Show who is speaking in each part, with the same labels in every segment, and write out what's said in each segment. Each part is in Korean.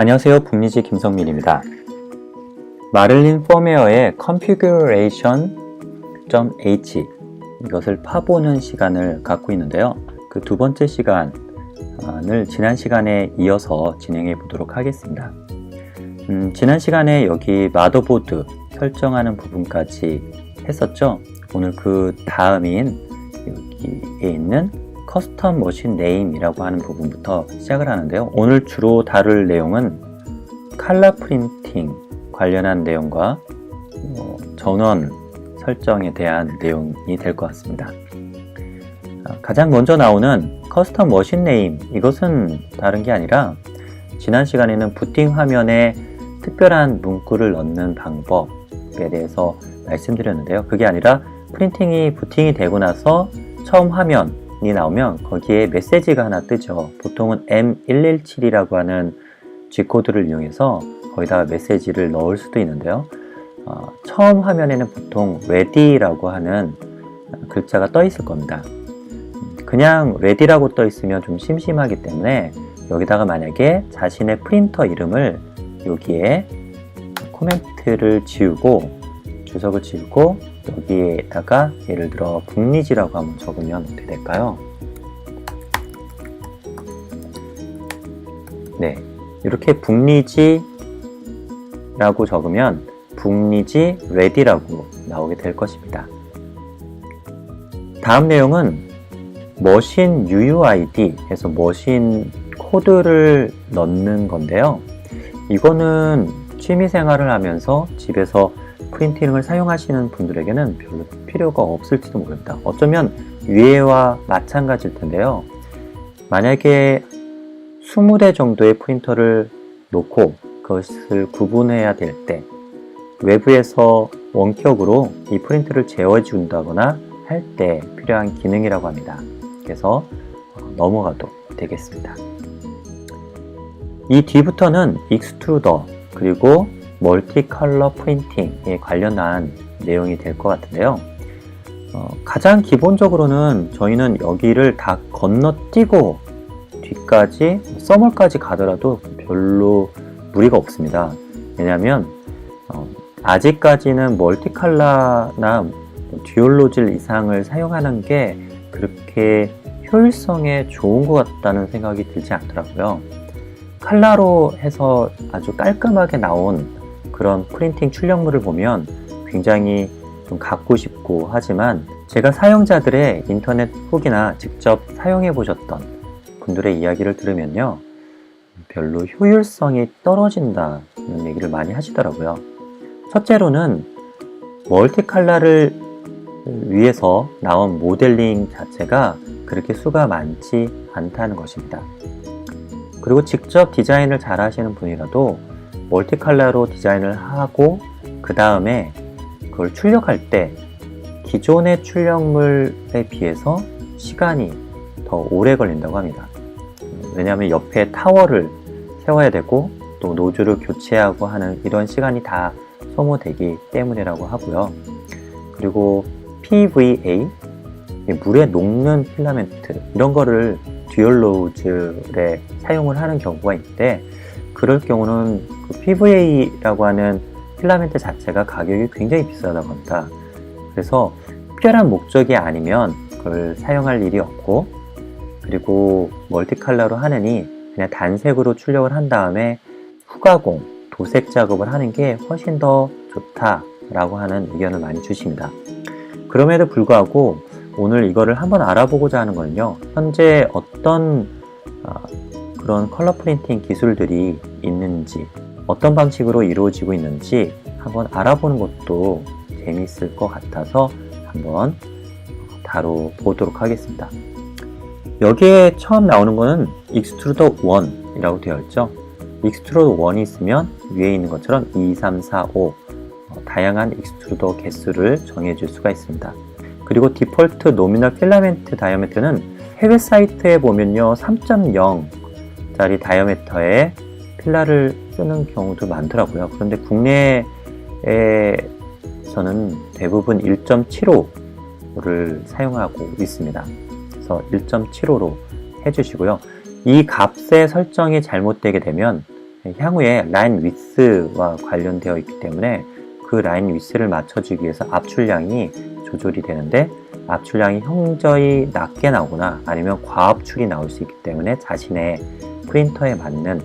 Speaker 1: 안녕하세요. 북리지 김성민입니다. 마를린 포메어의 configuration.h 이것을 파보는 시간을 갖고 있는데요. 그 두 번째 시간을 지난 시간에 이어서 진행해 보도록 하겠습니다. 음, 지난 시간에 여기 마더보드 설정하는 부분까지 했었죠. 오늘 그 다음인 여기에 있는 커스텀 머신 네임이라고 하는 부분부터 시작을 하는데요. 오늘 주로 다룰 내용은 칼라 프린팅 관련한 내용과 어, 전원 설정에 대한 내용이 될 것 같습니다. 아, 가장 먼저 나오는 커스텀 머신 네임 이것은 다른 게 아니라 지난 시간에는 부팅 화면에 특별한 문구를 넣는 방법에 대해서 말씀드렸는데요. 그게 아니라 프린팅이 부팅이 되고 나서 처음 화면 이 나오면 거기에 메시지가 하나 뜨죠. 보통은 M117이라고 하는 G코드를 이용해서 거기다가 메시지를 넣을 수도 있는데요. 어, 처음 화면에는 보통 ready라고 하는 글자가 떠 있을 겁니다. 그냥 ready라고 떠 있으면 좀 심심하기 때문에 여기다가 만약에 자신의 프린터 이름을 여기에 코멘트를 지우고 주석을 지우고 여기에다가 예를 들어 북리지라고 한번 적으면 어떻게 될까요? 네, 이렇게 북리지라고 적으면 북리지 레디라고 나오게 될 것입니다. 다음 내용은 머신 UUID 해서 머신 코드를 넣는 건데요. 이거는 취미 생활을 하면서 집에서 프린팅을 사용하시는 분들에게는 별로 필요가 없을지도 모릅니다. 어쩌면 위에와 마찬가지일 텐데요. 만약에 20대 정도의 프린터를 놓고 그것을 구분해야 될 때 외부에서 원격으로 이 프린트를 재워준다거나 할 때 필요한 기능이라고 합니다. 그래서 넘어가도 되겠습니다. 이 뒤부터는 익스트루더 그리고 멀티 컬러 프린팅에 관련한 내용이 될 것 같은데요. 어, 가장 기본적으로는 저희는 여기를 다 건너뛰고 뒤까지 서멀까지 가더라도 별로 무리가 없습니다. 왜냐하면 어, 아직까지는 멀티 컬러나 듀얼로즐 이상을 사용하는 게 그렇게 효율성에 좋은 것 같다는 생각이 들지 않더라고요. 칼라로 해서 아주 깔끔하게 나온 그런 프린팅 출력물을 보면 굉장히 좀 갖고 싶고 하지만 제가 사용자들의 인터넷 후기나 직접 사용해 보셨던 분들의 이야기를 들으면요. 별로 효율성이 떨어진다는 얘기를 많이 하시더라고요. 첫째로는 멀티 칼라를 위해서 나온 모델링 자체가 그렇게 수가 많지 않다는 것입니다. 그리고 직접 디자인을 잘 하시는 분이라도 멀티칼라로 디자인을 하고 그 다음에 그걸 출력할 때 기존의 출력물에 비해서 시간이 더 오래 걸린다고 합니다. 왜냐하면 옆에 타워를 세워야 되고 또 노즐을 교체하고 하는 이런 시간이 다 소모되기 때문이라고 하고요. 그리고 PVA 물에 녹는 필라멘트 이런 거를 듀얼 로즈에 사용을 하는 경우가 있는데 그럴 경우는 그 PVA라고 하는 필라멘트 자체가 가격이 굉장히 비싸다고 합니다. 그래서 특별한 목적이 아니면 그걸 사용할 일이 없고 그리고 멀티칼라로 하느니 그냥 단색으로 출력을 한 다음에 후가공, 도색 작업을 하는 게 훨씬 더 좋다라고 하는 의견을 많이 주십니다. 그럼에도 불구하고 오늘 이거를 한번 알아보고자 하는 거는요. 현재 어떤 어, 그런 컬러 프린팅 기술들이 있는지 어떤 방식으로 이루어지고 있는지 한번 알아보는 것도 재미있을 것 같아서 한번 다뤄보도록 하겠습니다. 여기에 처음 나오는 거는 익스트루더 1이라고 되어 있죠. 익스트루더 1이 있으면 위에 있는 것처럼 2, 3, 4, 5 다양한 익스트루더 개수를 정해줄 수가 있습니다. 그리고 디폴트 노미널 필라멘트 다이아메트는 해외 사이트에 보면요 3.0짜리 다이아메터에 필라를 쓰는 경우도 많더라고요. 그런데 국내에서는 대부분 1.75를 사용하고 있습니다. 그래서 1.75로 해주시고요. 이 값의 설정이 잘못되게 되면 향후에 라인 위스와 관련되어 있기 때문에 그 라인 위스를 맞춰주기 위해서 압출량이 조절이 되는데 압출량이 현저히 낮게 나오거나 아니면 과압출이 나올 수 있기 때문에 자신의 프린터에 맞는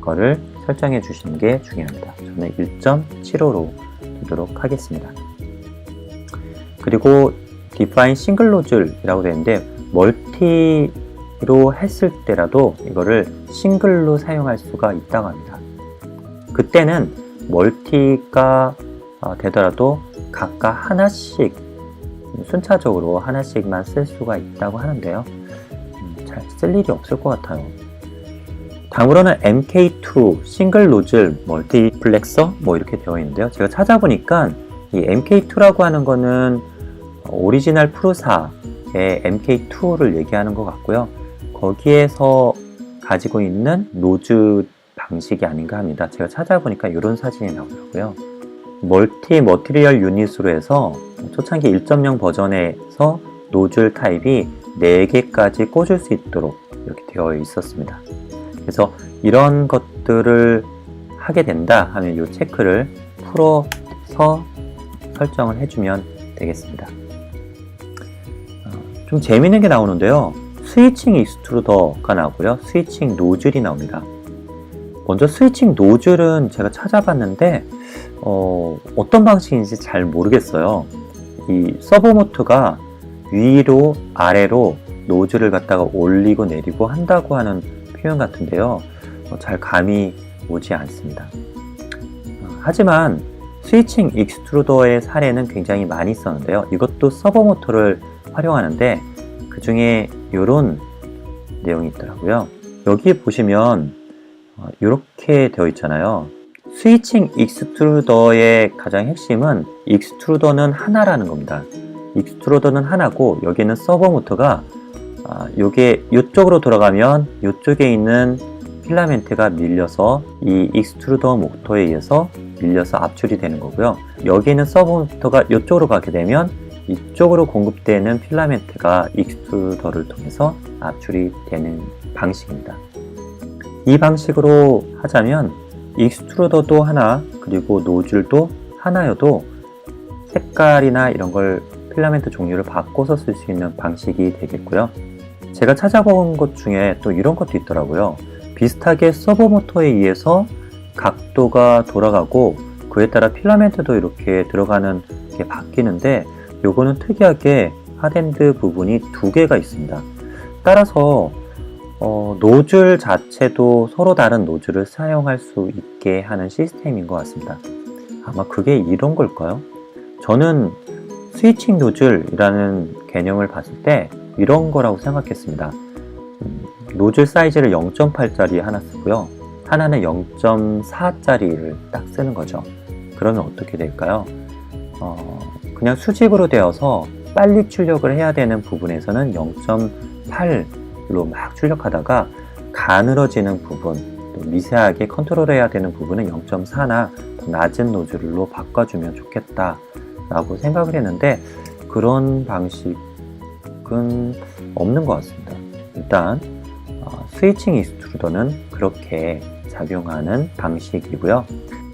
Speaker 1: 거를 설정해 주시는 게 중요합니다. 저는 1.75로 두도록 하겠습니다. 그리고 디파인 싱글 노즐이라고 되는데 멀티로 했을 때라도 이거를 싱글로 사용할 수가 있다고 합니다. 그때는 멀티가 어, 되더라도 각각 하나씩 순차적으로 하나씩만 쓸 수가 있다고 하는데요. 음, 잘쓸 일이 없을 것 같아요. 다음으로는 MK2 싱글 노즐 멀티플렉서 뭐 이렇게 되어 있는데요. 제가 찾아보니까 이 MK2라고 하는 거는 오리지널 프루사의 MK2를 얘기하는 것 같고요. 거기에서 가지고 있는 노즐 방식이 아닌가 합니다. 제가 찾아보니까 이런 사진이 나오더라고요. 멀티 머티리얼 유닛으로 해서 초창기 1.0 버전에서 노즐 타입이 4개까지 꽂을 수 있도록 이렇게 되어 있었습니다. 그래서 이런 것들을 하게 된다 하면 이 체크를 풀어서 설정을 해주면 되겠습니다. 어, 좀 재밌는 게 나오는데요. 스위칭 익스트루더가 나오고요. 스위칭 노즐이 나옵니다. 먼저 스위칭 노즐은 제가 찾아봤는데 어, 어떤 방식인지 잘 모르겠어요. 이 서버 모트가 위로 아래로 노즐을 갖다가 올리고 내리고 한다고 하는 표현 같은데요. 어, 잘 감이 오지 않습니다. 어, 하지만 스위칭 익스트루더의 사례는 굉장히 많이 있었는데요. 이것도 서버 모터를 활용하는데 그 중에 이런 내용이 있더라고요. 여기 보시면 이렇게 되어 있잖아요. 스위칭 익스트루더의 가장 핵심은 익스트루더는 하나라는 겁니다. 익스트루더는 하나고 여기는 서버 모터가 아, 요게 이쪽으로 돌아가면 이쪽에 있는 필라멘트가 밀려서 이 익스트루더 모터에 의해서 밀려서 압출이 되는 거고요. 여기는 서버 모터가 이쪽으로 가게 되면 이쪽으로 공급되는 필라멘트가 익스트루더를 통해서 압출이 되는 방식입니다. 이 방식으로 하자면 익스트루더도 하나 그리고 노즐도 하나여도 색깔이나 이런 걸 필라멘트 종류를 바꿔서 쓸 수 있는 방식이 되겠고요. 제가 찾아본 것 중에 또 이런 것도 있더라고요. 비슷하게 서버 모터에 의해서 각도가 돌아가고 그에 따라 필라멘트도 이렇게 들어가는 게 바뀌는데 요거는 특이하게 하덴드 부분이 두 개가 있습니다. 따라서 어, 노즐 자체도 서로 다른 노즐을 사용할 수 있게 하는 시스템인 것 같습니다. 아마 그게 이런 걸까요? 저는 스위칭 노즐이라는 개념을 봤을 때 이런 거라고 생각했습니다. 음, 노즐 사이즈를 0.8짜리 하나 쓰고요. 하나는 0.4짜리를 딱 쓰는 거죠. 그러면 어떻게 될까요? 어, 그냥 수직으로 되어서 빨리 출력을 해야 되는 부분에서는 0.8 로 막 출력하다가 가늘어지는 부분, 또 미세하게 컨트롤해야 되는 부분은 0.4나 더 낮은 노즐로 바꿔주면 좋겠다 라고 생각을 했는데 그런 방식 은 없는 것 같습니다. 일단 어, 스위칭 익스트루더는 그렇게 작용하는 방식이고요.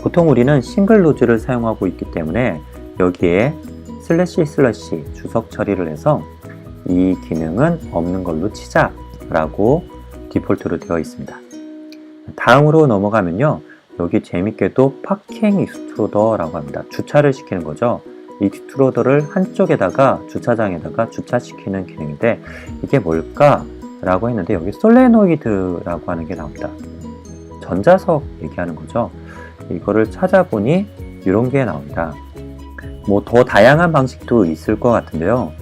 Speaker 1: 보통 우리는 싱글 노즐을 사용하고 있기 때문에 여기에 슬래시 슬래시 주석 처리를 해서 이 기능은 없는 걸로 치자 라고 디폴트로 되어 있습니다. 다음으로 넘어가면요. 여기 재밌게도 파킹 익스트루더라고 합니다. 주차를 시키는 거죠. 익스트루더를 한쪽에다가 주차장에다가 주차시키는 기능인데 이게 뭘까? 라고 했는데 여기 솔레노이드라고 하는 게 나옵니다. 전자석 얘기하는 거죠. 이거를 찾아보니 이런 게 나옵니다. 뭐 더 다양한 방식도 있을 것 같은데요.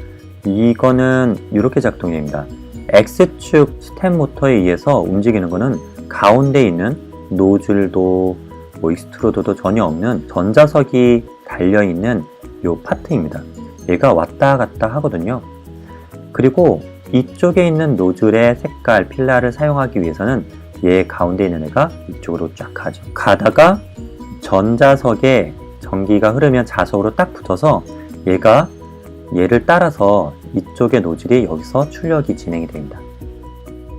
Speaker 1: 이거는 이렇게 작동됩니다. X축 스텝 모터에 의해서 움직이는 것은 가운데 있는 노즐도 뭐 익스트루더도 전혀 없는 전자석이 달려있는 이 파트입니다. 얘가 왔다 갔다 하거든요. 그리고 이쪽에 있는 노즐의 색깔 필라를 사용하기 위해서는 얘 가운데 있는 애가 이쪽으로 쫙 가죠. 가다가 전자석에 전기가 흐르면 자석으로 딱 붙어서 얘가 얘를 따라서 이쪽의 노즐이 여기서 출력이 진행이 됩니다.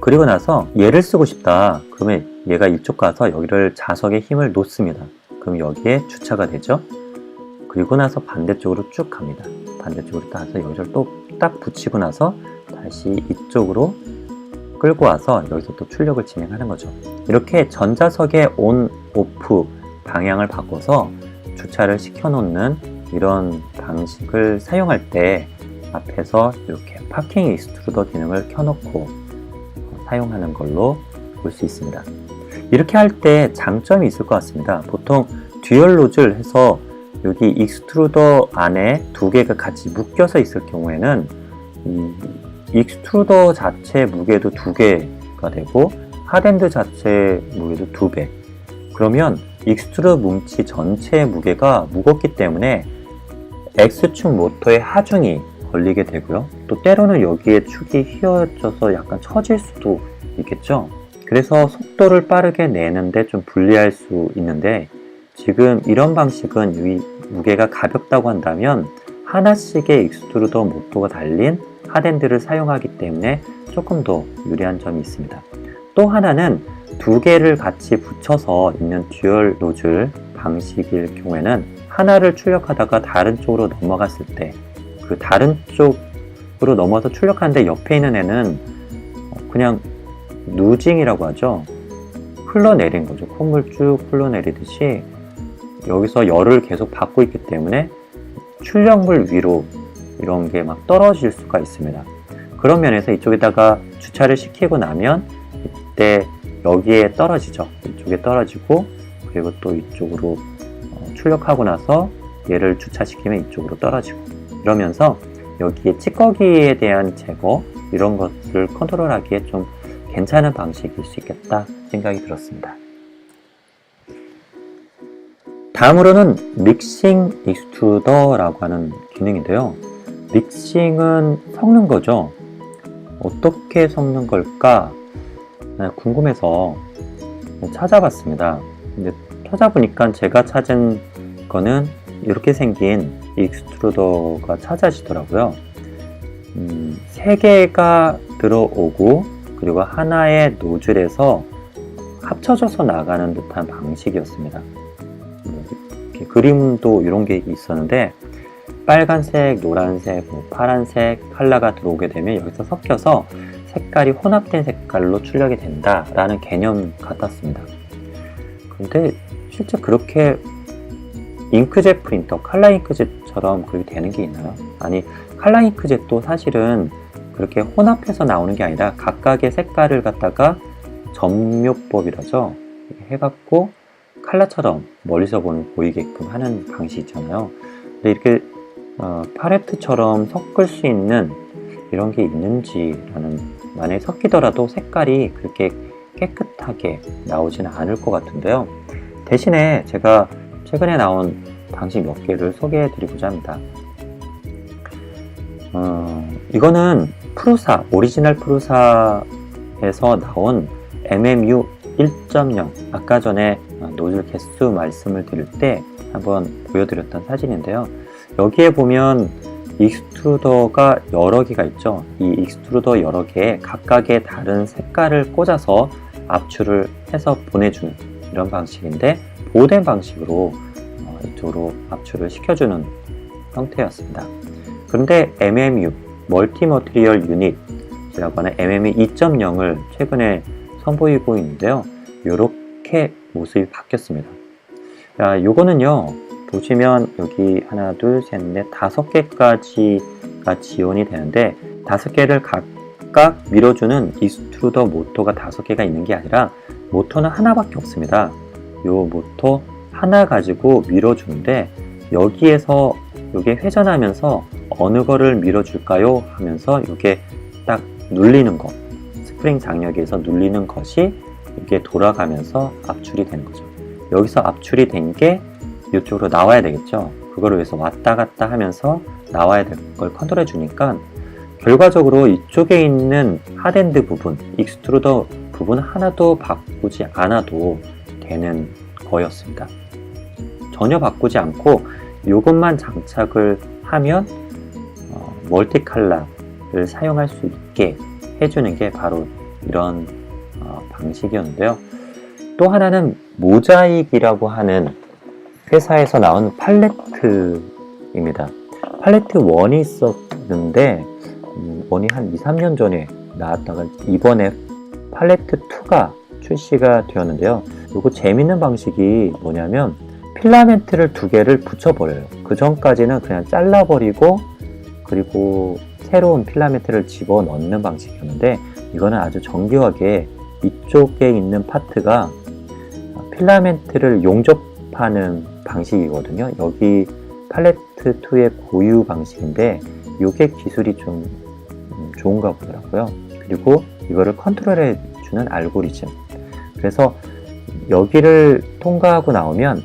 Speaker 1: 그리고 나서 얘를 쓰고 싶다. 그러면 얘가 이쪽 가서 여기를 자석에 힘을 놓습니다. 그럼 여기에 주차가 되죠. 그리고 나서 반대쪽으로 쭉 갑니다. 반대쪽으로 따서 여기를 또 딱 붙이고 나서 다시 이쪽으로 끌고 와서 여기서 또 출력을 진행하는 거죠. 이렇게 전자석의 온, 오프 방향을 바꿔서 주차를 시켜놓는 이런 방식을 사용할 때 앞에서 이렇게 파킹 익스트루더 기능을 켜놓고 사용하는 걸로 볼 수 있습니다. 이렇게 할 때 장점이 있을 것 같습니다. 보통 듀얼 노즐 해서 여기 익스트루더 안에 두 개가 같이 묶여서 있을 경우에는 이 익스트루더 자체 무게도 두 개가 되고 하덴드 자체 무게도 두 배. 그러면 익스트루더 뭉치 전체의 무게가 무겁기 때문에 X축 모터의 하중이 걸리게 되고요. 또 때로는 여기에 축이 휘어져서 약간 처질 수도 있겠죠. 그래서 속도를 빠르게 내는데 좀 불리할 수 있는데 지금 이런 방식은 이 무게가 가볍다고 한다면 하나씩의 익스트루더 모터가 달린 하덴드를 사용하기 때문에 조금 더 유리한 점이 있습니다. 또 하나는 두 개를 같이 붙여서 있는 듀얼 노즐 방식일 경우에는 하나를 출력하다가 다른 쪽으로 넘어갔을 때 그 다른 쪽으로 넘어서 출력하는데 옆에 있는 애는 그냥 누징이라고 하죠. 흘러내린 거죠. 콧물 쭉 흘러내리듯이 여기서 열을 계속 받고 있기 때문에 출력물 위로 이런 게 막 떨어질 수가 있습니다. 그런 면에서 이쪽에다가 주차를 시키고 나면 이때 여기에 떨어지죠. 이쪽에 떨어지고 그리고 또 이쪽으로 어, 출력하고 나서 얘를 주차시키면 이쪽으로 떨어지고 이러면서 여기에 찌꺼기에 대한 제거 이런 것을 컨트롤하기에 좀 괜찮은 방식일 수 있겠다 생각이 들었습니다. 다음으로는 믹싱 익스트루더라고 하는 기능인데요. 믹싱은 섞는 거죠. 어떻게 섞는 걸까 네, 궁금해서 찾아봤습니다. 근데 찾아보니까 제가 찾은 거는 이렇게 생긴 익스트루더가 찾아지더라고요. 음, 세 개가 들어오고 그리고 하나의 노즐에서 합쳐져서 나가는 듯한 방식이었습니다. 그림도 이런 게 있었는데 빨간색, 노란색, 뭐 파란색 컬러가 들어오게 되면 여기서 섞여서 색깔이 혼합된 색깔로 출력이 된다라는 개념 같았습니다. 근데 실제 그렇게 잉크젯 프린터, 칼라 잉크젯처럼 그렇게 되는 게 있나요? 아니, 칼라 잉크젯도 사실은 그렇게 혼합해서 나오는 게 아니라 각각의 색깔을 갖다가 점묘법이라죠. 해갖고 칼라처럼 멀리서 보면 보이게끔 하는 방식이 있잖아요. 근데 이렇게 어, 팔레트처럼 섞을 수 있는 이런 게 있는지라는 만약에 섞이더라도 색깔이 그렇게 깨끗하게 나오지는 않을 것 같은데요. 대신에 제가 최근에 나온 방식 몇 개를 소개해 드리고자 합니다. 어, 이거는 프루사, 오리지널 프루사에서 나온 MMU 1.0 아까 전에 노즐 개수 말씀을 드릴 때 한번 보여드렸던 사진인데요. 여기에 보면 익스트루더가 여러 개가 있죠. 이 익스트루더 여러 개에 각각의 다른 색깔을 꽂아서 압출을 해서 보내주는 이런 방식인데 보호된 방식으로 어, 이쪽으로 압출을 시켜주는 형태였습니다. 그런데 MMU 멀티 머티리얼 유닛이라고 하는 MMU 2.0을 최근에 선보이고 있는데요. 이렇게 모습이 바뀌었습니다. 자, 요거는요. 보시면 여기 하나, 둘, 셋, 넷, 다섯 개까지가 지원이 되는데 다섯 개를 각각 밀어주는 이스트루더 모터가 다섯 개가 있는 게 아니라 모터는 하나밖에 없습니다. 요 모터 하나 가지고 밀어주는데 여기에서 이게 회전하면서 어느 거를 밀어줄까요? 하면서 이게 딱 눌리는 거 스프링 장력에서 눌리는 것이 이게 돌아가면서 압출이 되는 거죠. 여기서 압출이 된 게 이쪽으로 나와야 되겠죠. 그거를 위해서 왔다 갔다 하면서 나와야 될 걸 컨트롤해 주니까 결과적으로 이쪽에 있는 하덴드 부분, 익스트루더 부분 하나도 바꾸지 않아도 되는 거였습니다. 전혀 바꾸지 않고 이것만 장착을 하면 어, 멀티 칼라를 사용할 수 있게 해주는 게 바로 이런 어, 방식이었는데요. 또 하나는 모자익이라고 하는 회사에서 나온 팔레트입니다. 팔레트 1이 있었는데 음, 1이 한 2, 3년 전에 나왔다가 이번에 팔레트 2가 출시가 되었는데요. 이거 재밌는 방식이 뭐냐면 필라멘트를 두 개를 붙여버려요. 그 전까지는 그냥 잘라버리고 그리고 새로운 필라멘트를 집어 넣는 방식이었는데 이거는 아주 정교하게 이쪽에 있는 파트가 필라멘트를 용접하는 방식이거든요. 여기 팔레트 2의 고유 방식인데 이게 기술이 좀 음, 좋은가 보더라고요. 그리고 이거를 컨트롤해 주는 알고리즘. 그래서 여기를 통과하고 나오면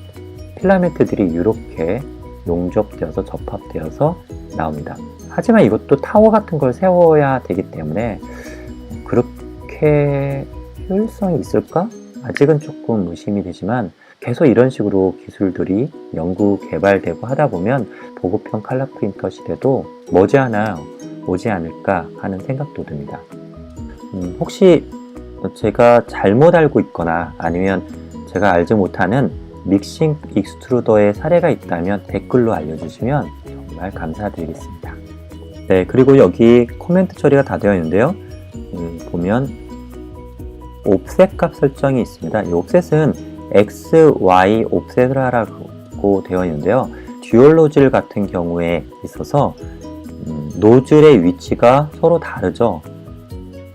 Speaker 1: 필라멘트들이 이렇게 용접되어서 접합되어서 나옵니다. 하지만 이것도 타워 같은 걸 세워야 되기 때문에 그렇게 효율성이 있을까? 아직은 조금 의심이 되지만 계속 이런 식으로 기술들이 연구 개발되고 하다 보면 보급형 칼라 프린터 시대도 머지않아 오지 않을까 하는 생각도 듭니다. 음, 혹시 제가 잘못 알고 있거나 아니면 제가 알지 못하는 믹싱 익스트루더의 사례가 있다면 댓글로 알려주시면 정말 감사드리겠습니다. 네, 그리고 여기 코멘트 처리가 다 되어 있는데요. 음, 보면 옵셋 값 설정이 있습니다. 이 옵셋은 X, Y 옵셋을 하라고 되어 있는데요. 듀얼 노즐 같은 경우에 있어서 음, 노즐의 위치가 서로 다르죠.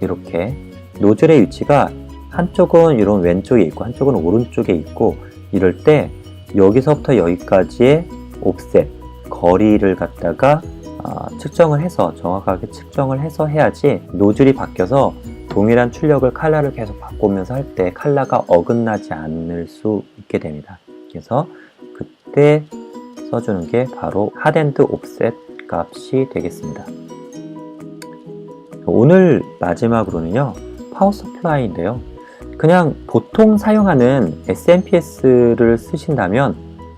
Speaker 1: 이렇게 노즐의 위치가 한쪽은 이런 왼쪽에 있고 한쪽은 오른쪽에 있고 이럴 때 여기서부터 여기까지의 옵셋 거리를 갖다가 아, 측정을 해서 정확하게 측정을 해서 해야지 노즐이 바뀌어서 동일한 출력을 칼라를 계속 바꾸면서 할 때 칼라가 어긋나지 않을 수 있게 됩니다. 그래서 그때 써주는 게 바로 하덴드 옵셋 값이 되겠습니다. 오늘 마지막으로는요 파워 서플라이인데요. 그냥 보통 사용하는 SMPS를 쓰신다면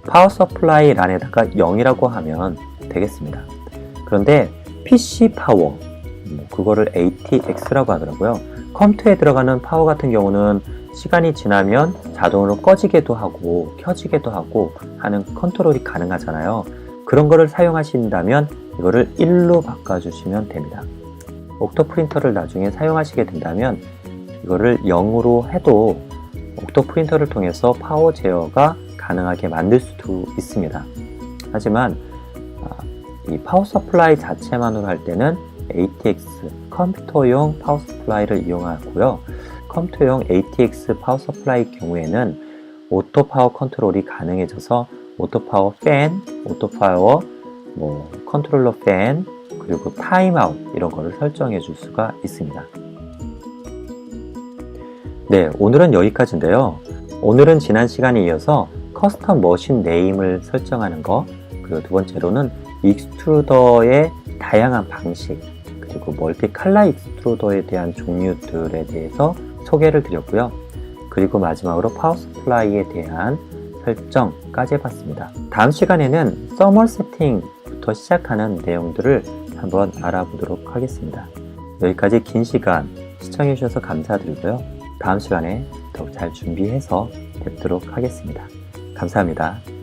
Speaker 1: 파워 서플라이 란에다가 0이라고 하면 되겠습니다. 그런데 PC 파워 뭐 그거를 ATX라고 하더라고요. 컴퓨터에 들어가는 파워 같은 경우는 시간이 지나면 자동으로 꺼지기도 하고 켜지기도 하고 하는 컨트롤이 가능하잖아요. 그런 거를 사용하신다면 이거를 1로 바꿔주시면 됩니다. 옥토 프린터를 나중에 사용하시게 된다면 이거를 0으로 해도 옥토 프린터를 통해서 파워 제어가 가능하게 만들 수도 있습니다. 하지만 아, 이 파워 서플라이 자체만으로 할 때는 ATX 컴퓨터용 파워 서플라이를 이용하고요. 컴퓨터용 ATX 파워 서플라이 경우에는 오토 파워 컨트롤이 가능해져서 오토 파워 팬, 오토 파워 뭐 컨트롤러 팬, 그리고 타임아웃 이런 거를 설정해 줄 수가 있습니다. 네, 오늘은 여기까지인데요. 오늘은 지난 시간에 이어서 커스텀 머신 네임을 설정하는 거, 그리고 두 번째로는 익스트루더의 다양한 방식, 그리고 멀티 칼라 익스트루더에 대한 종류들에 대해서 소개를 드렸고요. 그리고 마지막으로 파워 서플라이에 대한 설정까지 해봤습니다. 다음 시간에는 서멀 세팅부터 시작하는 내용들을 한번 알아보도록 하겠습니다. 여기까지 긴 시간 시청해주셔서 감사드리고요. 다음 시간에 더욱 잘 준비해서 뵙도록 하겠습니다. 감사합니다.